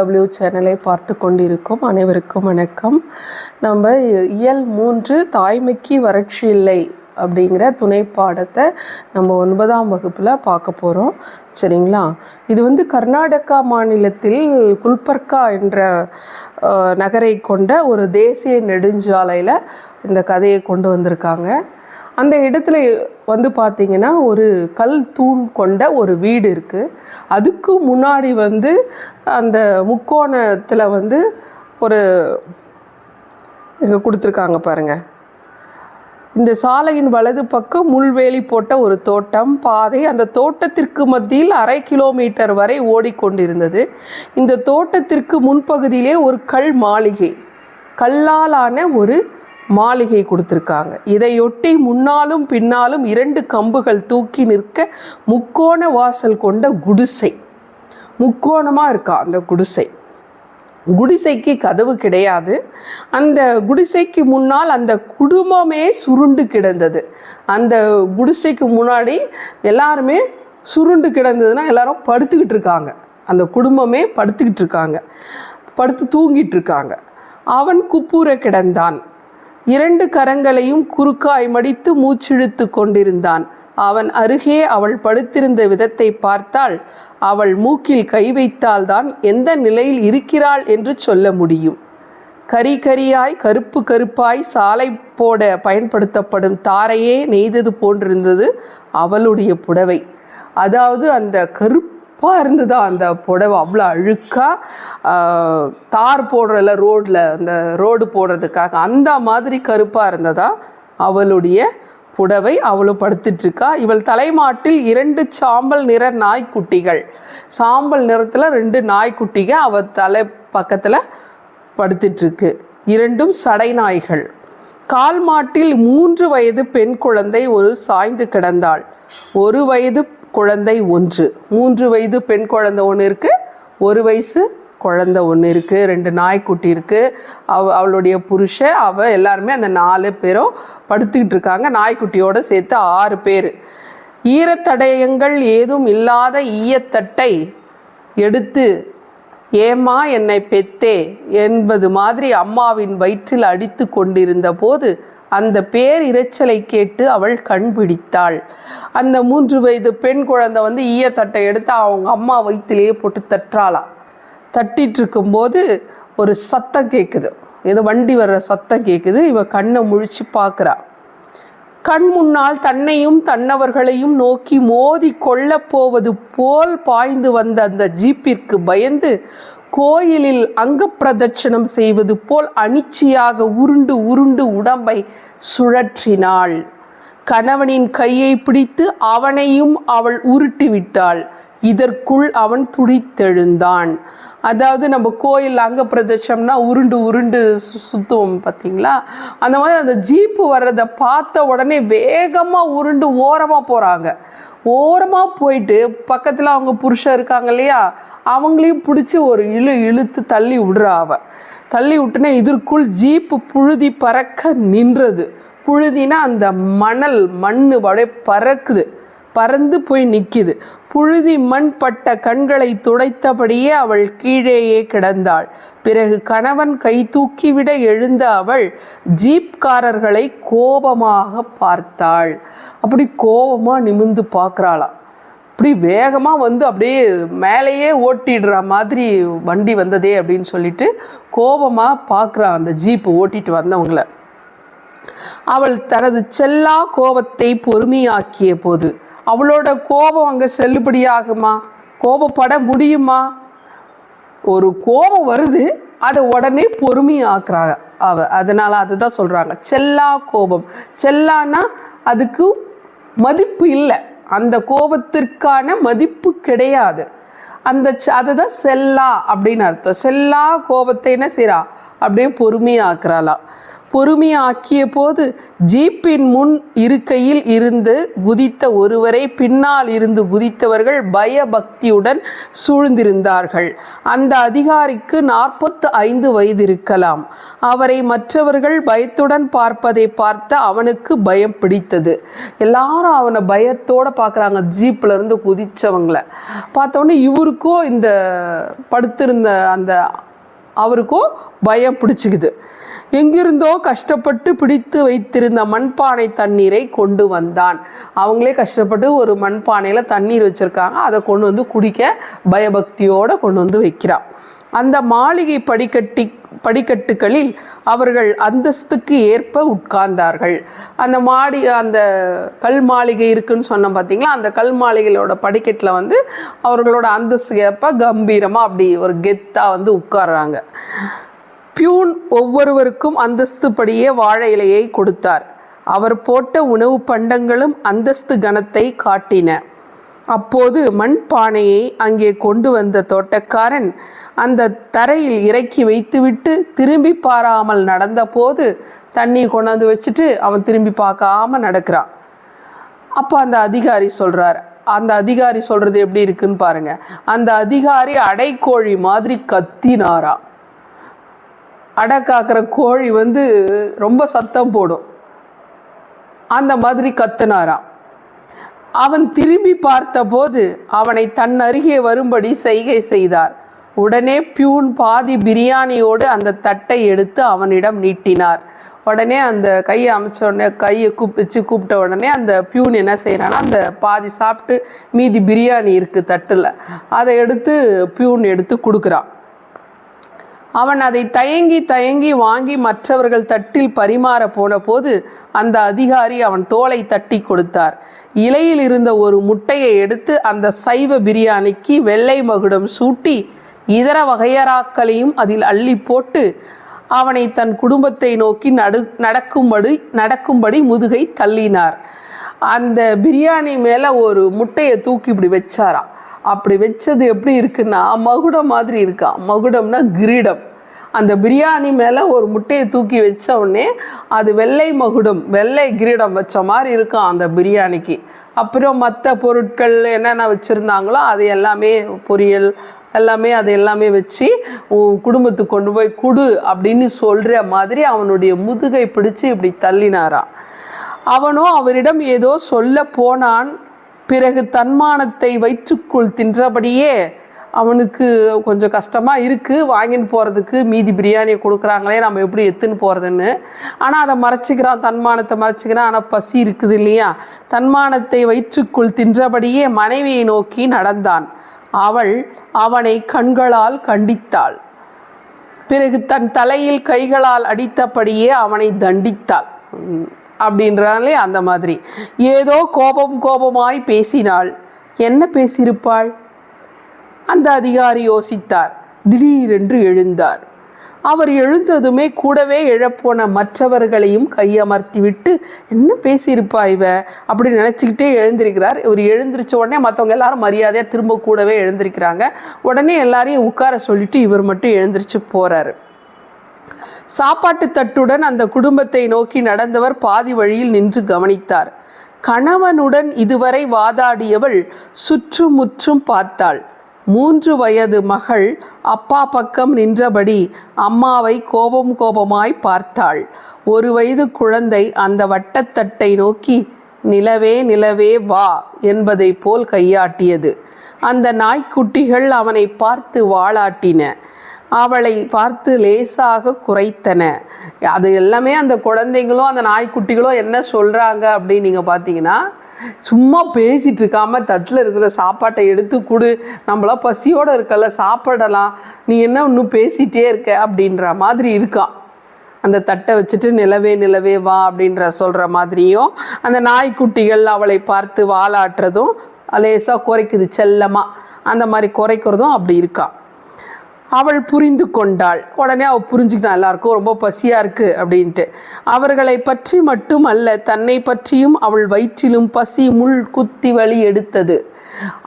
W சேனலை பார்த்து கொண்டிருக்கும் அனைவருக்கும் வணக்கம். நம்ம இயல் மூன்று தாய்மைக்கு வறட்சி இல்லை அப்படிங்கிற துணை பாடத்தை நம்ம ஒன்பதாம் வகுப்பில் பார்க்க போகிறோம் சரிங்களா? இது வந்து கர்நாடகா மாநிலத்தில் குல்பர்கா என்ற நகரை கொண்ட ஒரு தேசிய நெடுஞ்சாலையில் இந்த கதையை கொண்டு வந்திருக்காங்க. அந்த இடத்துல வந்து பார்த்தீங்கன்னா ஒரு கல் தூண் கொண்ட ஒரு வீடு இருக்குது அதுக்கு முன்னாடி வந்து அந்த முக்கோணத்தில் வந்து ஒரு இங்கே கொடுத்துருக்காங்க பாருங்கள் இந்த சாலையின் வலது பக்கம் முள்வேலி போட்ட ஒரு தோட்டம் பாதை அந்த தோட்டத்திற்கு மத்தியில் அரை கிலோமீட்டர் வரை ஓடிக்கொண்டிருந்தது. இந்த தோட்டத்திற்கு முன்பகுதியிலே ஒரு கல் மாளிகை. கல்லாலான ஒரு மாளிகை கொடுத்துருக்காங்க. இதையொட்டி முன்னாலும் பின்னாலும் இரண்டு கம்புகள் தூக்கி நிற்க முக்கோண வாசல் கொண்ட குடிசை. முக்கோணமாக இருக்கா அந்த குடிசை. குடிசைக்கு கதவு கிடையாது. அந்த குடிசைக்கு முன்னால் அந்த குடும்பமே சுருண்டு கிடந்தது. அந்த குடிசைக்கு முன்னாடி எல்லாருமே சுருண்டு கிடந்ததுன்னா எல்லாரும் படுத்துக்கிட்டு இருக்காங்க. அந்த குடும்பமே படுத்துக்கிட்டு இருக்காங்க. படுத்து தூங்கிட்டு இருக்காங்க. அவன் குப்புற கிடந்தான். இரண்டு கரங்களையும் குறுக்காய் மடித்து மூச்சிழுத்து கொண்டிருந்தான். அவன் அருகே அவள் படுத்திருந்த விதத்தை பார்த்தால் அவள் மூக்கில் கை வைத்தால்தான் எந்த நிலையில் இருக்கிறாள் என்று சொல்ல முடியும். கரி கரியாய் கருப்பு கருப்பாய் சாலை போட பயன்படுத்தப்படும் தாரையே நெய்தது போன்றிருந்தது அவளுடைய புடவை. அதாவது அந்த கருப்பாக இருந்ததா அந்த புடவை அவ்வளோ அழுக்காக தார் போடுறல ரோட்டில் அந்த ரோடு போடுறதுக்காக அந்த மாதிரி கருப்பாக இருந்ததா அவளுடைய புடவை? அவளும் படுத்துட்ருக்கா. இவள் தலைமாட்டில் இரண்டு சாம்பல் நிற நாய்க்குட்டிகள். சாம்பல் நிறத்தில் ரெண்டு நாய்க்குட்டிக அவள் தலை பக்கத்தில் படுத்துட்ருக்கு. இரண்டும் சடை நாய்கள். கால் மாட்டில் மூன்று வயது பெண் குழந்தை ஒரு சாய்ந்து கிடந்தாள். ஒரு வயது குழந்தை ஒன்று. மூன்று வயது பெண் குழந்தை ஒன்று இருக்குது ஒரு வயசு குழந்தை ஒன்று இருக்குது ரெண்டு நாய்க்குட்டி இருக்குது அவ அவளுடைய புருஷன் அவள் எல்லாருமே அந்த நாலு பேரும் படுத்துக்கிட்டு இருக்காங்க. நாய்க்குட்டியோடு சேர்த்து ஆறு பேர். ஈரத்தடயங்கள் ஏதும் இல்லாத ஈயத்தட்டை எடுத்து ஏம்மா என்னை பெத்தே? என்பது மாதிரி அம்மாவின் வயிற்றில் அடித்து கொண்டிருந்த போது அந்த பேர் இரைச்சலை கேட்டு அவள் கண் பிடித்தாள். அந்த மூன்று வயது பெண் குழந்தை வந்து ஈயத்தட்டை எடுத்து அவங்க அம்மா வயிற்றிலேயே போட்டு தட்டுறாளாம். தட்டிட்டு இருக்கும்போது ஒரு சத்தம் கேட்குது ஏதோ வண்டி வர்ற சத்தம் கேட்குது இவ கண்ணை முழிச்சு பார்க்குறா கண் முன்னால் தன்னையும் தன்னவர்களையும் நோக்கி மோதி கொள்ளப் போவது போல் பாய்ந்து வந்த அந்த ஜீப்பிற்கு பயந்து கோயிலில் அங்க பிரதட்சணம் செய்வது போல் அனிச்சையாக உருண்டு உருண்டு உடம்பை சுழற்றினாள். கணவனின் கையை பிடித்து அவனையும் அவள் உருட்டி விட்டாள். இதற்குள் அவன் துடித்தெழுந்தான். அதாவது நம்ம கோயில் அங்க பிரதட்சம்னா உருண்டு உருண்டு சு- சுத்துவோம் பார்த்தீங்களா? அந்த மாதிரி அந்த ஜீப்பு வர்றதை பார்த்த உடனே வேகமாக உருண்டு ஓரமாக போகிறாங்க ஓரமாக போயிட்டு பக்கத்தில் அவங்க புருஷன் இருக்காங்க இல்லையா அவங்களையும் பிடிச்சி ஒரு இழு இழுத்து தள்ளி விடுறா அவ. தள்ளி விட்டுனே இதற்குள் ஜீப்பு புழுதி பறக்க நின்றது. புழுதினா அந்த மணல் மண் அப்படியே பறக்குது. பறந்து போய் நிற்கிது புழுதி மண் பட்ட கண்களை துடைத்தபடியே அவள் கீழேயே கிடந்தாள். பிறகு கணவன் கை தூக்கிவிட எழுந்த அவள் ஜீப்காரர்களை கோபமாக பார்த்தாள். அப்படி கோபமாக நிமிந்து பார்க்குறாளாம். இப்படி வேகமாக வந்து அப்படியே மேலேயே ஓட்டிடுற மாதிரி வண்டி வந்ததே அப்படின்னு சொல்லிட்டு கோபமாக பார்க்குறான் அந்த ஜீப்பு ஓட்டிட்டு வந்தவங்கள. அவள் தனது செல்லா கோபத்தை பொறுமையாக்கிய போது அவளோட கோபம் அங்கே செல்லுபடியாகுமா? கோபப்பட முடியுமா? ஒரு கோபம் வருது அதை உடனே பொறுமையாக்குறாங்க அவ. அதனால் அதுதான் சொல்கிறாங்க செல்லா கோபம். செல்லானா அதுக்கு மதிப்பு இல்லை. அந்த கோபத்திற்கான மதிப்பு கிடையாது. அந்த அதுதான் செல்லா அப்படின்னு அர்த்தம். செல்லா கோபத்தை என்ன செய்கிறா அப்படியே பொறுமையாக்குறாளாம். பொறுமையாக்கிய போது ஜீப்பின் முன் இருக்கையில் இருந்து குதித்த ஒருவரை பின்னால் இருந்து குதித்தவர்கள் பயபக்தியுடன் சூழ்ந்திருந்தார்கள். அந்த அதிகாரிக்கு நாற்பத்து ஐந்து வயது இருக்கலாம் அவரை மற்றவர்கள் பயத்துடன் பார்ப்பதை பார்த்த அவனுக்கு பயம் பிடித்தது. எல்லாரும் அவனை பயத்தோட பார்க்குறாங்க ஜீப்பில் இருந்து குதித்தவங்கள பார்த்தோன்னே இவருக்கும் இந்த படுத்திருந்த அந்த அவருக்கும் பயம் பிடிச்சிக்குது. எங்கிருந்தோ கஷ்டப்பட்டு பிடித்து வைத்திருந்த மண்பானை தண்ணீரை கொண்டு வந்தான். அவங்களே கஷ்டப்பட்டு ஒரு மண்பானையில் தண்ணீர் வச்சுருக்காங்க. அதை கொண்டு வந்து குடிக்க பயபக்தியோடு கொண்டு வந்து வைக்கிறான் அந்த மாளிகை படிக்கட்டி படிக்கட்டுகளில் அவர்கள் அந்தஸ்துக்கு ஏற்ப உட்கார்ந்தார்கள். அந்த மாடி அந்த கல் மாளிகை இருக்குன்னு சொன்னோம் பார்த்தீங்களா அந்த கல் மாளிகையோட படிக்கட்டில் வந்து அவர்களோட அந்தஸ்துக்கு ஏற்ப கம்பீரமாக அப்படி ஒரு கெத்தாக வந்து உட்கார்றாங்க. பியூன் ஒவ்வொருவருக்கும் அந்தஸ்துப்படியே வாழை இலையை கொடுத்தார். அவர் போட்ட உணவு பண்டங்களும் அந்தஸ்து கணத்தை காட்டின. அப்போது மண் பானையை அங்கே கொண்டு வந்த தோட்டக்காரன் அந்த தரையில் இறக்கி வைத்துவிட்டு திரும்பி பாராமல் நடந்தபோது தண்ணி கொண்டாந்து வச்சுட்டு அவன் திரும்பி பார்க்காம நடக்கிறான். அப்போ அந்த அதிகாரி சொல்கிறார் அந்த அதிகாரி சொல்கிறது எப்படி இருக்குன்னு பாருங்கள் அந்த அதிகாரி அடைக்கோழி மாதிரி கத்தினாராம். அடை காக்கிற கோழி வந்து ரொம்ப சத்தம் போடும். அந்த மாதிரி கத்துனாராம். அவன் திரும்பி பார்த்தபோது அவனை தன் அருகே வரும்படி செய்கை செய்தார். உடனே பியூன் பாதி பிரியாணியோடு அந்த தட்டை எடுத்து அவனிடம் நீட்டினார். உடனே அந்த கையை அமைச்ச உடனே கையை கூப்பிச்சு வச்சு கூப்பிட்ட உடனே அந்த பியூன் என்ன செய்கிறான்னா அந்த பாதி சாப்பிட்டு மீதி பிரியாணி இருக்குது தட்டில் அதை எடுத்து பியூன் எடுத்து கொடுக்குறான். அவன் அதை தயங்கி தயங்கி வாங்கி மற்றவர்கள் தட்டில் பரிமாற போன போது அந்த அதிகாரி அவன் தோலை தட்டி கொடுத்தார். இலையில் இருந்த ஒரு முட்டையை எடுத்து அந்த சைவ பிரியாணிக்கு வெள்ளை மகுடம் சூட்டி இதர வகையறாக்களையும் அதில் அள்ளி போட்டு அவனை தன் குடும்பத்தை நோக்கி நடு நடக்கும்படி நடக்கும்படி முதுகை தள்ளினார். அந்த பிரியாணி மேலே ஒரு முட்டையை தூக்கி இப்படி வச்சாராம். அப்படி வச்சது எப்படி இருக்குன்னா மகுடம் மாதிரி இருக்கான் மகுடம்னா கிரீடம். அந்த பிரியாணி மேலே ஒரு முட்டையை தூக்கி வச்ச உடனே அது வெள்ளை மகுடம் வெள்ளை கிரீடம் வச்ச மாதிரி இருக்கும் அந்த பிரியாணிக்கு. அப்புறம் மற்ற பொருட்கள் என்னென்ன வச்சுருந்தாங்களோ அது எல்லாமே பொரியல் எல்லாமே அது எல்லாமே வச்சு உன் குடும்பத்துக்கு கொண்டு போய் குடு அப்படின்னு சொல்கிற மாதிரி அவனுடைய முதுகை பிடிச்சு இப்படி தள்ளினாராம் அவனும் அவரிடம் ஏதோ சொல்ல போனான். பிறகு தன்மானத்தை வயிற்றுக்குள் தின்றபடியே அவனுக்கு கொஞ்சம் கஷ்டமாக இருக்குது வாங்கின்னு போகிறதுக்கு மீதி பிரியாணியை கொடுக்குறாங்களே நம்ம எப்படி எடுத்துன்னு போகிறதுன்னு ஆனால் அதை மறைச்சிக்கிறான் தன்மானத்தை மறைச்சிக்கிறான். ஆனால் பசி இருக்குது இல்லையா? தன்மானத்தை வயிற்றுக்குள் தின்றபடியே மனைவியை நோக்கி நடந்தான். அவள் அவனை கண்களால் கண்டித்தாள். பிறகு தன் தலையில் கைகளால் அடித்தபடியே அவனை தண்டித்தாள். அப்படின்றாலே அந்த மாதிரி. ஏதோ கோபம் கோபமாய் பேசினாள். என்ன பேசியிருப்பாள்? அந்த அதிகாரி யோசித்தார். திடீரென்று எழுந்தார். அவர் எழுந்ததுமே கூடவே எழப்போன மற்றவர்களையும் கையமர்த்திவிட்டு என்ன பேசியிருப்பா இவ? அப்படி நினச்சிக்கிட்டே எழுந்திருக்கிறார். இவர் எழுந்திரிச்ச உடனே மற்றவங்க எல்லாரும் மரியாதையாக திரும்ப கூடவே எழுந்திருக்கிறாங்க. உடனே எல்லாரையும் உட்கார சொல்லிட்டு இவர் மட்டும் எழுந்திரிச்சு போகிறாரு சாப்பாட்டு தட்டுடன் அந்த குடும்பத்தை நோக்கி நடந்தவர் பாதி வழியில் நின்று கவனித்தார். கணவனுடன் இதுவரை வாதாடியவள் சுற்றுமுற்றும் பார்த்தாள். மூன்று வயது மகள் அப்பா பக்கம் நின்றபடி அம்மாவை கோபம் கோபமாய் பார்த்தாள். ஒரு வயது குழந்தை அந்த வட்டத்தட்டை நோக்கி நிலவே நிலவே வா என்பதை போல் கையாட்டியது. அந்த நாய்க்குட்டிகள் அவனை பார்த்து வாளாட்டின அவளை பார்த்து லேசாக குறைத்தன. அது எல்லாமே அந்த குழந்தைங்களும் அந்த நாய்க்குட்டிகளும் என்ன சொல்கிறாங்க அப்படின்னு நீங்கள் பார்த்தீங்கன்னா சும்மா பேசிகிட்டு இருக்காம தட்டில் இருக்கிற சாப்பாட்டை எடுத்து கொடு. நம்மளாம் பசியோடு இருக்கல சாப்பிடலாம். நீ என்ன இன்னும் பேசிகிட்டே இருக்க அப்படின்ற மாதிரி இருக்கான் அந்த தட்டை வச்சுட்டு நிலவே நிலவே வா அப்படின்ற சொல்கிற மாதிரியும் அந்த நாய்க்குட்டிகள் அவளை பார்த்து வாலாட்டுறதும் லேசாக குறைக்குது செல்லமாக அந்த மாதிரி குறைக்கிறதும் அப்படி இருக்கா. அவள் புரிந்து கொண்டாள். உடனே அவள் புரிஞ்சுக்கிட்டா எல்லாருக்கும் ரொம்ப பசியாக இருக்குது அப்படின்ட்டு. அவர்களை பற்றி மட்டும் அல்ல தன்னை பற்றியும் அவள் வயிற்றிலும் பசி முள் குத்தி வலி எடுத்தது.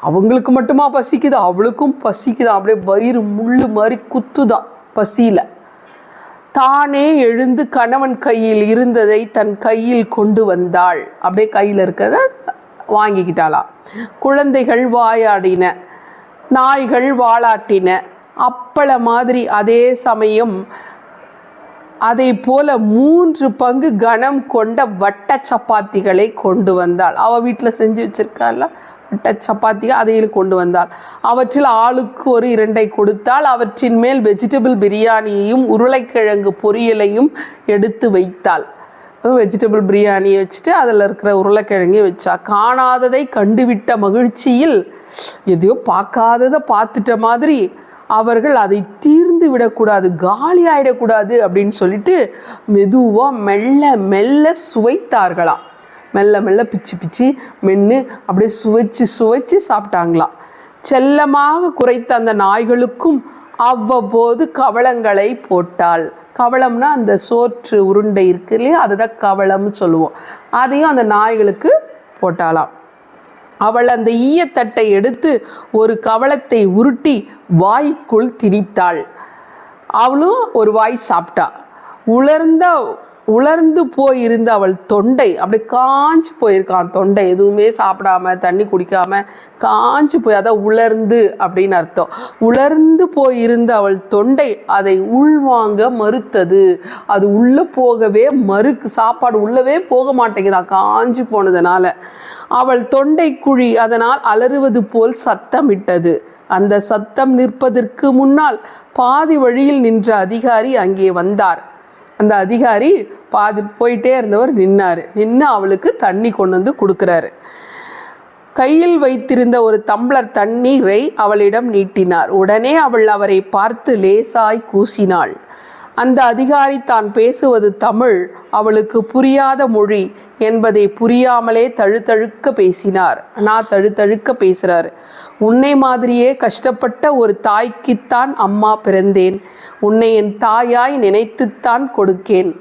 அவங்களுக்கு மட்டுமா பசிக்குது? அவளுக்கும் பசிக்குதான் அப்படியே வயிறு முள் மாதிரி குத்துதான் பசியில். தானே எழுந்து கணவன் கையில் இருந்ததை தன் கையில் கொண்டு வந்தாள். அப்படியே கையில் இருக்கிறத வாங்கிக்கிட்டாளாம். குழந்தைகள் வாயாடின நாய்கள் வாளாட்டின அப்பள மாதிரி அதே சமயம் அதை போல மூன்று பங்கு கனம் கொண்ட வட்ட சப்பாத்திகளை கொண்டு வந்தாள். அவள் வீட்டில் செஞ்சு வச்சிருக்காள் வட்ட சப்பாத்திகள் அதையில் கொண்டு வந்தாள். அவற்றில் ஆளுக்கு ஒரு இரண்டை கொடுத்தால் அவற்றின் மேல் வெஜிடபிள் பிரியாணியையும் உருளைக்கிழங்கு பொரியலையும் எடுத்து வைத்தாள். வெஜிடபிள் பிரியாணியை வச்சுட்டு அதில் இருக்கிற உருளைக்கிழங்கையும் வச்சா. காணாததை கண்டுவிட்ட மகிழ்ச்சியில் எதையோ பார்க்காததை பார்த்துட்ட மாதிரி அவர்கள் அதை தீர்ந்து விடக்கூடாது காலி ஆயிடக்கூடாது அப்படின்னு சொல்லிட்டு மெதுவாக மெல்ல மெல்ல சுவைத்தார்களாம். மெல்ல மெல்ல பிச்சு பிச்சு மென்று அப்படியே சுவைச்சு சுவைச்சு சாப்பிட்டாங்களாம். செல்லமாக குறைத்த அந்த நாய்களுக்கும் அவ்வப்போது கவளங்களை போட்டாள். கவளம்னா அந்த சோற்று உருண்டை இருக்கு இல்லையா? அதுதான் கவளம்னு சொல்லுவோம். அதையும் அந்த நாய்களுக்கு போட்டாலாம் அவள் அந்த ஈயத்தட்டை எடுத்து ஒரு கவளத்தை உருட்டி வாய்க்குள் திணித்தாள். அவளும் ஒரு வாய் சாப்பிட்டா. உலர்ந்த உலர்ந்து போயிருந்த அவள் தொண்டை அப்படி காஞ்சு போயிருக்கான் தொண்டை. எதுவுமே சாப்பிடாம தண்ணி குடிக்காம காஞ்சு போய் அதான் உலர்ந்து அப்படின்னு அர்த்தம். உலர்ந்து போயிருந்த அவள் தொண்டை அதை உள்வாங்க மறுத்தது. அது உள்ளே போகவே மறுக்கு சாப்பாடு உள்ளவே போக மாட்டேங்குதான் காஞ்சு போனதுனால. அவள் தொண்டை குழி அதனால் அலறுவது போல் சத்தமிட்டது. அந்த சத்தம் நிற்பதற்கு முன்னால் பாதி வழியில் நின்ற அதிகாரி அங்கே வந்தார். அந்த அதிகாரி பாதி போயிட்டே இருந்தவர் நின்னார். நின்று அவளுக்கு தண்ணி கொண்டு வந்து கொடுக்குறாரு. கையில் வைத்திருந்த ஒரு தம்ளர் தண்ணீரை அவளிடம் நீட்டினார். உடனே அவள் அவரை பார்த்து லேசாய் கூசினாள். அந்த அதிகாரி தான் பேசுவது தமிழ் அவளுக்கு புரியாத மொழி என்பதை புரியாமலே தழுத்தழுக்க பேசினார். நான் தழுத்தழுக்க பேசுகிறார் உன்னை மாதிரியே கஷ்டப்பட்ட ஒரு தாய்க்குத்தான் அம்மா பிறந்தேன். உன்னை என் தாயாய் நினைத்துத்தான் கொடுக்கேன்.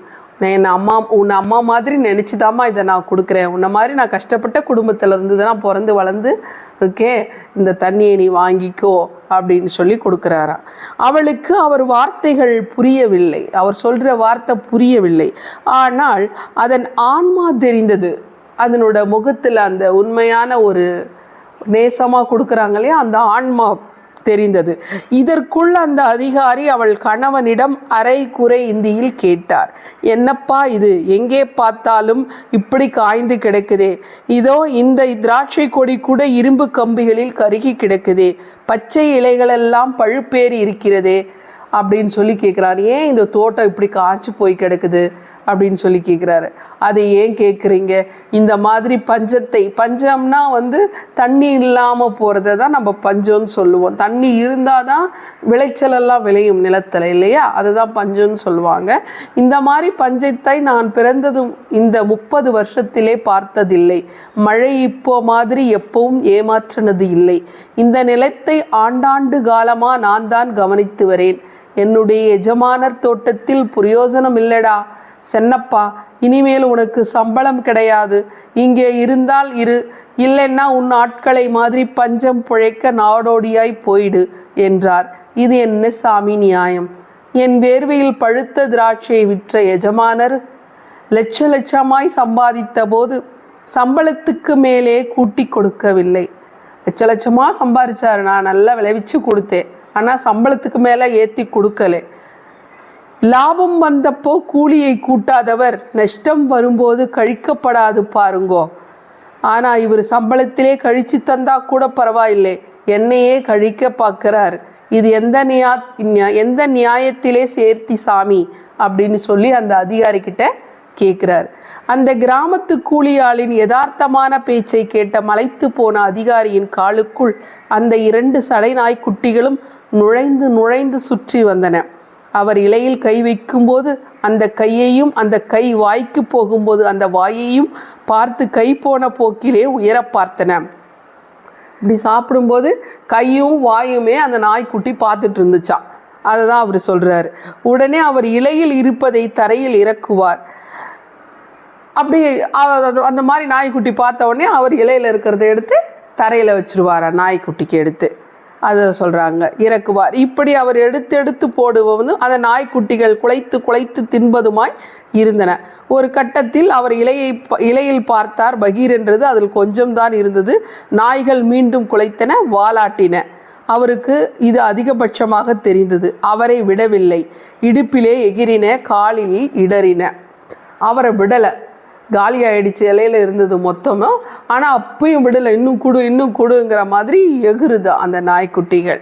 நான் என் அம்மா உன்னை அம்மா மாதிரி நினச்சிதாம்மா இதை நான் கொடுக்குறேன். உன்னை மாதிரி நான் கஷ்டப்பட்ட குடும்பத்தில் இருந்து தான் பிறந்து வளர்ந்து இருக்கேன். இந்த தண்ணியை நீ வாங்கிக்கோ அப்படின்னு சொல்லி கொடுக்குறாராம் அவளுக்கு அவர் வார்த்தைகள் புரியவில்லை. அவர் சொல்கிற வார்த்தை புரியவில்லை. ஆனால் அதன் ஆன்மா தெரிந்தது. அதனோட முகத்தில் அந்த உண்மையான ஒரு நேசமாக கொடுக்குறாங்க இல்லையா? அந்த ஆன்மா தெரிந்தது. இதற்குள் அந்த அதிகாரி அவள் கணவனிடம் அரை குறை இந்தியில் கேட்டார். என்னப்பா இது? எங்கே பார்த்தாலும் இப்படி காய்ந்து கிடக்குதே. இதோ இந்த திராட்சை கொடி கூட இரும்பு கம்பிகளில் கருகி கிடக்குதே. பச்சை இலைகளெல்லாம் பழுப்பேறி இருக்கிறதே அப்படின்னு சொல்லி கேட்குறாரு ஏன் இந்த தோட்டம் இப்படி காய்ச்சி போய் கிடக்குது? அப்படின்னு சொல்லி கேட்குறாரு அதை ஏன் கேட்குறீங்க இந்த மாதிரி பஞ்சத்தை பஞ்சம்னா வந்து தண்ணி இல்லாமல் போகிறத தான் நம்ம பஞ்சம்னு சொல்லுவோம். தண்ணி இருந்தால் தான் விளைச்சலெல்லாம் விளையும் நிலத்தில் இல்லையா? அதை தான் பஞ்சம்னு சொல்லுவாங்க. இந்த மாதிரி பஞ்சத்தை நான் பிறந்ததும் இந்த முப்பது வருஷத்திலே பார்த்ததில்லை. மழை இப்போ மாதிரி எப்பவும் ஏமாற்றினது இல்லை. இந்த நிலத்தை ஆண்டாண்டு காலமாக நான் தான் கவனித்து வரேன். என்னுடைய எஜமானர் தோட்டத்தில் பிரயோஜனம் இல்லடா. சென்னப்பா இனிமேல் உனக்கு சம்பளம் கிடையாது. இங்கே இருந்தால் இரு. இல்லைன்னா உன் ஆட்களை மாதிரி பஞ்சம் புழைக்க நாடோடியாய் போயிடு என்றார். இது என்ன சாமி நியாயம்? என் வேர்வையில் பழுத்த திராட்சையை விற்ற எஜமானர் லட்ச லட்சமாய் சம்பாதித்த போது சம்பளத்துக்கு மேலே கூட்டி கொடுக்கவில்லை. லட்ச லட்சமாக சம்பாதிச்சாரு நான் நல்லா விளைவிச்சு கொடுத்தேன். ஆனால் சம்பளத்துக்கு மேலே ஏற்றி கொடுக்கலை. லாபம் வந்தப்போ கூலியை கூட்டாதவர் நஷ்டம் வரும்போது கழிக்கப்படாது பாருங்கோ. ஆனால் இவர் சம்பளத்திலே கழிச்சு தந்தா கூட பரவாயில்லை. என்னையே கழிக்க பார்க்கிறார். இது எந்த நியா எந்த நியாயத்திலே சேர்த்தி சாமி? அப்படின்னு சொல்லி அந்த அதிகாரி கிட்ட கேட்குறார். அந்த கிராமத்து கூலியாளின் யதார்த்தமான பேச்சை கேட்ட மலைத்து போன அதிகாரியின் காலுக்குள் அந்த இரண்டு சடை நாய்க்குட்டிகளும் நுழைந்து நுழைந்து சுற்றி வந்தன. அவர் இலையில் கை வைக்கும்போது அந்த கையையும் அந்த கை வாய்க்கு போகும்போது அந்த வாயையும் பார்த்து கை போன போக்கிலே உயர பார்த்தன. இப்படி சாப்பிடும்போது கையும் வாயுமே அந்த நாய்க்குட்டி பார்த்துட்டு இருந்துச்சாம் அதை தான் அவர் சொல்கிறாரு உடனே அவர் இலையில் இருப்பதை தரையில் இறக்குவார். அப்படி அது- அந்த மாதிரி நாய்க்குட்டி பார்த்த உடனே அவர் இலையில் இருக்கிறத எடுத்து தரையில் வச்சிருவாரா? நாய்க்குட்டிக்கு எடுத்து. அதை சொல்கிறாங்க இறக்குவார். இப்படி அவர் எடுத்து எடுத்து போடுவது அந்த நாய்க்குட்டிகள் குலைத்து குலைத்து தின்பதுமாய் இருந்தன. ஒரு கட்டத்தில் அவர் இலையை இலையில் பார்த்தார் பகீர் என்றது அதில் கொஞ்சம்தான் இருந்தது. நாய்கள் மீண்டும் குலைத்தன வாலாட்டின. அவருக்கு இது அதிகபட்சமாக தெரிந்தது. அவரை விடவில்லை. இடுப்பிலே எகிரின காலில் இடறின. அவரை விடலை. காலி ஆயிடுச்சு இலையில இருந்தது மொத்தமும் ஆனால் அப்பயும் விடலை. இன்னும் கொடு இன்னும் கொடுங்கிற மாதிரி எகுருது அந்த நாய்க்குட்டிகள்.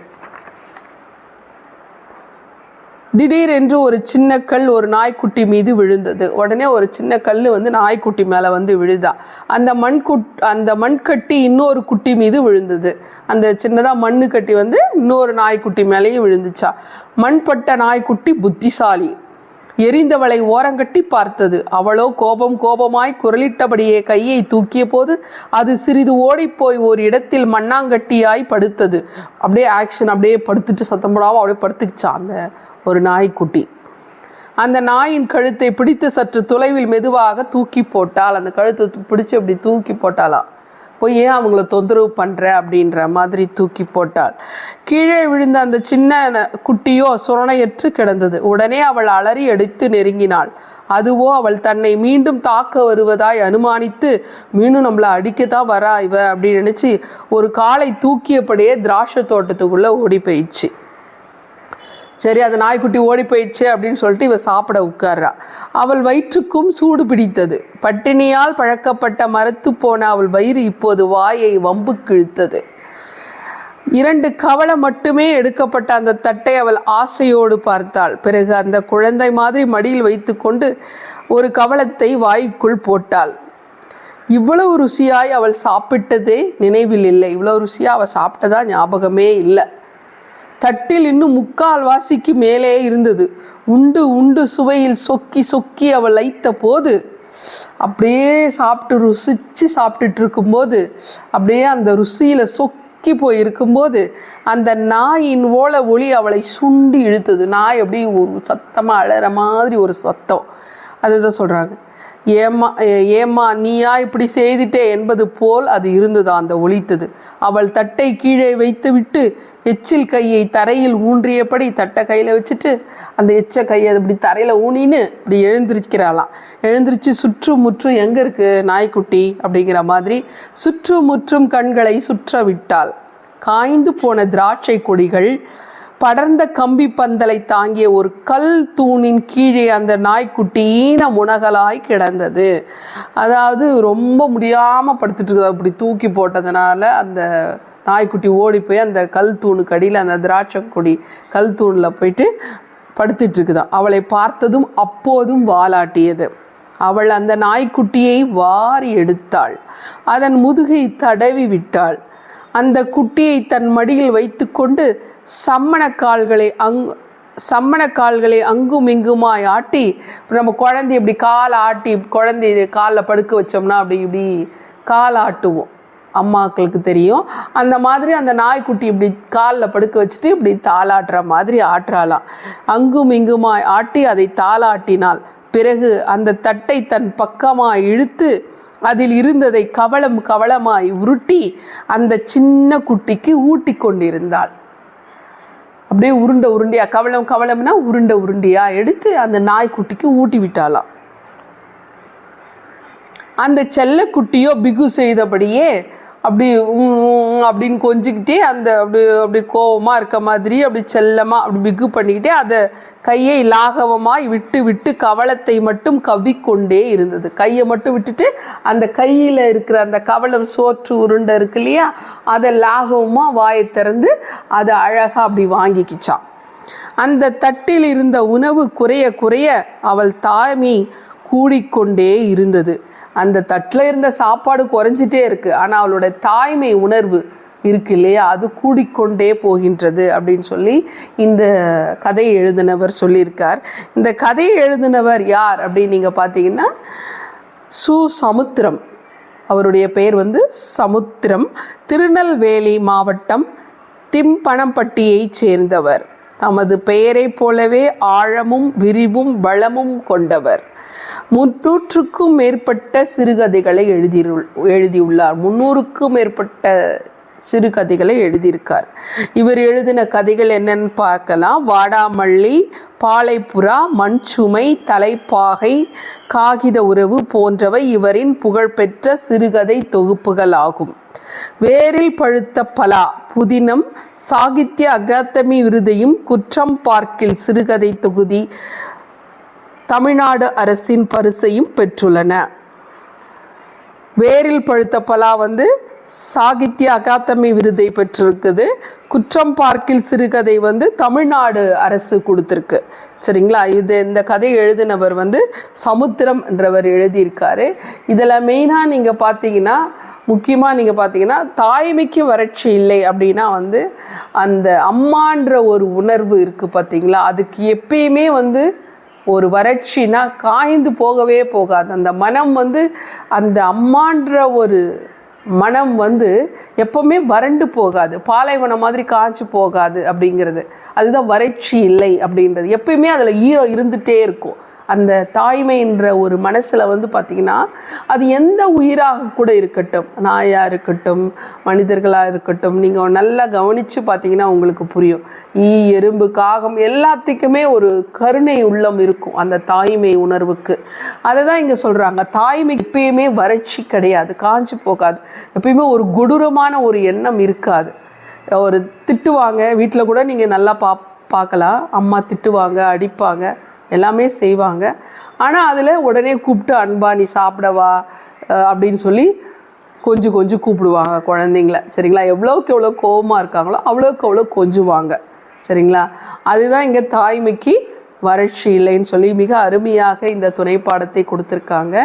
திடீரென்று ஒரு சின்ன கல் ஒரு நாய்க்குட்டி மீது விழுந்தது. உடனே ஒரு சின்ன கல் வந்து நாய்க்குட்டி மேலே வந்து விழுதா. அந்த மண் குட் அந்த மண்கட்டி இன்னொரு குட்டி மீது விழுந்தது. அந்த சின்னதாக மண்ணு கட்டி வந்து இன்னொரு நாய்க்குட்டி மேலேயும் விழுந்துச்சா. மண்பட்ட நாய்க்குட்டி புத்திசாலி. எரிந்தவளை ஓரங்கட்டி பார்த்தது. அவளோ கோபம் கோபமாய் குரலிட்டபடியே கையை தூக்கிய போது அது சிறிது ஓடிப்போய் ஒரு இடத்தில் மண்ணாங்கட்டியாய் படுத்தது. அப்படியே ஆக்ஷன் அப்படியே படுத்துட்டு சத்தம் போடாமல் அப்படியே படுத்துக்கிச்சா அந்த ஒரு நாய்க்குட்டி. அந்த நாயின் கழுத்தை பிடித்து சற்று தொலைவில் மெதுவாக தூக்கி போட்டால் அந்த கழுத்தை பிடிச்சு அப்படி தூக்கி போட்டாலாம் போய் ஏன் அவங்கள தொந்தரவு பண்ணுற அப்படின்ற மாதிரி தூக்கி போட்டாள். கீழே விழுந்த அந்த சின்ன குட்டியோ சுரணையற்று கிடந்தது. உடனே அவள் அலறி எடுத்து நெருங்கினாள். அதுவோ அவள் தன்னை மீண்டும் தாக்க வருவதாய் அனுமானித்து மீண்டும் நம்மளை அடிக்கத்தான் வரா இவ அப்படின்னு நினச்சி ஒரு காலை தூக்கியபடியே திராட்சை தோட்டத்துக்குள்ளே ஓடி போயிடுச்சு. சரி அது நாய்க்குட்டி ஓடி போயிடுச்சு அப்படின்னு சொல்லிட்டு இவ சாப்பிட உட்கார்றா. அவள் வயிற்றுக்கும் சூடு பிடித்தது. பட்டினியால் பழக்கப்பட்ட மரத்து போன அவள் வயிறு இப்போது வாயை வம்பு கிழித்தது. இரண்டு கவலை மட்டுமே எடுக்கப்பட்ட அந்த தட்டை அவள் ஆசையோடு பார்த்தாள். பிறகு அந்த குழந்தை மாதிரி மடியில் வைத்துக்கொண்டு ஒரு கவளத்தை வாய்க்குள் போட்டாள். இவ்வளவு ருசியாய் அவள் சாப்பிட்டதே நினைவில் இல்லை. இவ்வளவு ருசியாக அவள் சாப்பிட்டதா ஞாபகமே இல்லை. தட்டில் இன்னும் முக்கால் வாசிக்கு மேலே இருந்தது. உண்டு உண்டு சுவையில் சொக்கி சொக்கி அவள் லைத்த போது அப்படியே சாப்பிட்டு ருசிச்சு சாப்பிட்டுட்டு இருக்கும்போது அப்படியே அந்த ருசியில் சொக்கி போய் இருக்கும்போது அந்த நாயின் ஓல ஒளி அவளை சுண்டி இழுத்தது. நாய் அப்படியே ஒரு சத்தமாக அழற மாதிரி ஒரு சத்தம். அதுதான் சொல்கிறாங்க ஏமா ஏ- ஏம்மா நீயா இப்படி செய்துட்டே என்பது போல் அது இருந்தது அந்த ஒழித்தது அவள் தட்டை கீழே வைத்துவிட்டு எச்சில் கையை தரையில் ஊன்றியபடி தட்டை கையில் வச்சுட்டு அந்த எச்ச கையை இப்படி தரையில் ஊனின்னு இப்படி எழுந்திருக்கிறாளாம். எழுந்திருச்சு சுற்றும் முற்றும் எங்கே இருக்குது நாய்க்குட்டி? அப்படிங்கிற மாதிரி சுற்றும் முற்றும் கண்களை சுற்ற விட்டாள் காய்ந்து போன திராட்சை கொடிகள் படர்ந்த கம்பி பந்தலை தாங்கிய ஒரு கல் தூணின் கீழே அந்த நாய்க்குட்டி ஈன முனகலாய் கிடந்தது. அதாவது ரொம்ப முடியாமல் படுத்துட்டு இருக்குது அப்படி தூக்கி போட்டதுனால அந்த நாய்க்குட்டி ஓடி போய் அந்த கல் தூணுக்கு அடியில் அந்த திராட்சை கொடி கல் தூணில் போயிட்டு படுத்துட்டு அவளை பார்த்ததும் அப்போதும் வாலாட்டியது. அவள் அந்த நாய்க்குட்டியை வாரி எடுத்தாள். அதன் முதுகை தடவி விட்டாள். அந்த குட்டியை தன் மடியில் வைத்துக்கொண்டு சம்மணக்கால்களை அங் சம்மணக்கால்களை அங்கும் இங்குமாய் ஆட்டி இப்போ நம்ம குழந்தை இப்படி காலை ஆட்டி குழந்தை காலில் படுக்க வச்சோம்னா அப்படி இப்படி கால் ஆட்டுவோம். அம்மாக்களுக்கு தெரியும். அந்த மாதிரி அந்த நாய்க்குட்டி இப்படி காலில் படுக்க வச்சுட்டு இப்படி தாளாட்டுற மாதிரி ஆட்டுறாளாம். அங்கும் இங்குமாய் ஆட்டி அதை தாளாட்டினாள் பிறகு அந்த தட்டை தன் பக்கமாய் இழுத்து அதில் இருந்ததை கவளம் கவளமாய் உருட்டி அந்த சின்ன குட்டிக்கு ஊட்டி கொண்டிருந்தாள். அப்படியே உருண்டை உருண்டையா கவளம் கவளம்னா உருண்டை உருண்டையாக எடுத்து அந்த நாய்க்குட்டிக்கு ஊட்டி விட்டாலாம். அந்த செல்லக்குட்டியோ பிகு செய்தபடியே அப்படி அப்படின்னு கொஞ்சிக்கிட்டே அந்த அப்படி அப்படி கோவமாக இருக்க மாதிரி அப்படி செல்லமாக அப்படி பிகு பண்ணிக்கிட்டே அதை கையை லாகவமாய் விட்டு விட்டு கவளத்தை மட்டும் கவ்விக்கொண்டே இருந்தது. கையை மட்டும் விட்டுட்டு அந்த கையில் இருக்கிற அந்த கவளம் சோற்று உருண்டை இருக்கு இல்லையா அதை லாகவமாக வாயை திறந்து அதை அழகாக அப்படி வாங்கிக்கிச்சான் அந்த தட்டில் இருந்த உணவு குறைய குறைய அவள் தாய்மை கூடிக்கொண்டே இருந்தது. அந்த தட்டில் இருந்த சாப்பாடு குறைஞ்சிட்டே இருக்கு. ஆனால் அவளோட தாய்மை உணர்வு இருக்கு இல்லையா? அது கூடிக்கொண்டே போகின்றது அப்படின்னு சொல்லி இந்த கதையை எழுதினவர் சொல்லியிருக்கார். இந்த கதையை எழுதினவர் யார் அப்படின்னு நீங்கள் பார்த்தீங்கன்னா சு. சமுத்திரம். அவருடைய பெயர் வந்து சமுத்திரம். திருநெல்வேலி மாவட்டம் திம்பனம்பட்டியைச் சேர்ந்தவர். தமது பெயரைப் போலவே ஆழமும் விரிவும் வளமும் கொண்டவர். முன்னூற்றுக்கும் மேற்பட்ட சிறுகதைகளை எழுதியுள் எழுதியுள்ளார். முன்னூறுக்கும் மேற்பட்ட சிறுகதைகளை எழுதியிருக்கார். இவர் எழுதின கதைகள் என்னன்னு பார்க்கலாம். வாடாமல்லி பாலைப்புறா மண்சுமை தலைப்பாகை காகித உறவு போன்றவை இவரின் புகழ்பெற்ற சிறுகதை தொகுப்புகள் ஆகும். வேரில் பழுத்த பலா புதினம் சாகித்ய அகாதமி விருதையும் குற்றம் பார்க்கில் சிறுகதை தொகுதி தமிழ்நாடு அரசின் பரிசையும் பெற்றுள்ளன. வேரில் பழுத்த பலா வந்து சாகித்ய அகாதமி விருதை பெற்றிருக்குது. குற்றம் பார்க்கில் சிறுகதை வந்து தமிழ்நாடு அரசு கொடுத்துருக்கு. சரிங்களா? இது இந்த கதை எழுதினவர் வந்து சமுத்திரம் என்றவர் எழுதியிருக்காரு. இதில் மெயினாக நீங்கள் பார்த்தீங்கன்னா முக்கியமாக நீங்கள் பார்த்தீங்கன்னா தாய்மைக்கு வறட்சி இல்லை அப்படின்னா வந்து அந்த அம்மான்ற ஒரு உணர்வு இருக்குது பார்த்தீங்களா? அதுக்கு எப்பயுமே வந்து ஒரு வறட்சினா காய்ந்து போகவே போகாது. அந்த மனம் வந்து அந்த அம்மான்ற ஒரு மனம் வந்து எப்பவுமே வறண்டு போகாது. பாலைவனம் மாதிரி காய்ச்சி போகாது அப்படிங்கிறது. அதுதான் வறட்சி இல்லை அப்படின்றது. எப்பயுமே அதில் ஈரம் இருந்துகிட்டே இருக்கும். அந்த தாய்மைன்ற ஒரு மனசில் வந்து பார்த்திங்கன்னா அது எந்த உயிராக கூட இருக்கட்டும் நாயாக இருக்கட்டும் மனிதர்களாக இருக்கட்டும் நீங்கள் நல்லா கவனித்து பார்த்தீங்கன்னா உங்களுக்கு புரியும். ஈ எறும்பு காகம் எல்லாத்துக்குமே ஒரு கருணை உள்ளம் இருக்கும் அந்த தாய்மை உணர்வுக்கு. அதை தான் இங்கே சொல்கிறாங்க தாய்மை எப்பயுமே வறட்சி கிடையாது காஞ்சு போகாது. எப்பயுமே ஒரு கொடூரமான ஒரு எண்ணம் இருக்காது. ஒரு திட்டுவாங்க வீட்டில் கூட நீங்கள் நல்லா பா பார்க்கலாம் அம்மா திட்டுவாங்க அடிப்பாங்க. எல்லாமே செய்வாங்க. ஆனால் அதில் உடனே கூப்பிட்டு அன்பா நீ சாப்பிடவா அப்படின்னு சொல்லி கொஞ்சம் கொஞ்சம் கூப்பிடுவாங்க குழந்தைங்கள. சரிங்களா? எவ்வளோக்கு எவ்வளோ கோவமாக இருக்காங்களோ அவ்வளோக்கு அவ்வளோ கொஞ்சுவாங்க. சரிங்களா? அதுதான் இங்கே தாய்மைக்கு வறட்சி இல்லைன்னு சொல்லி மிக அருமையாக இந்த துணை பாடத்தை கொடுத்துருக்காங்க.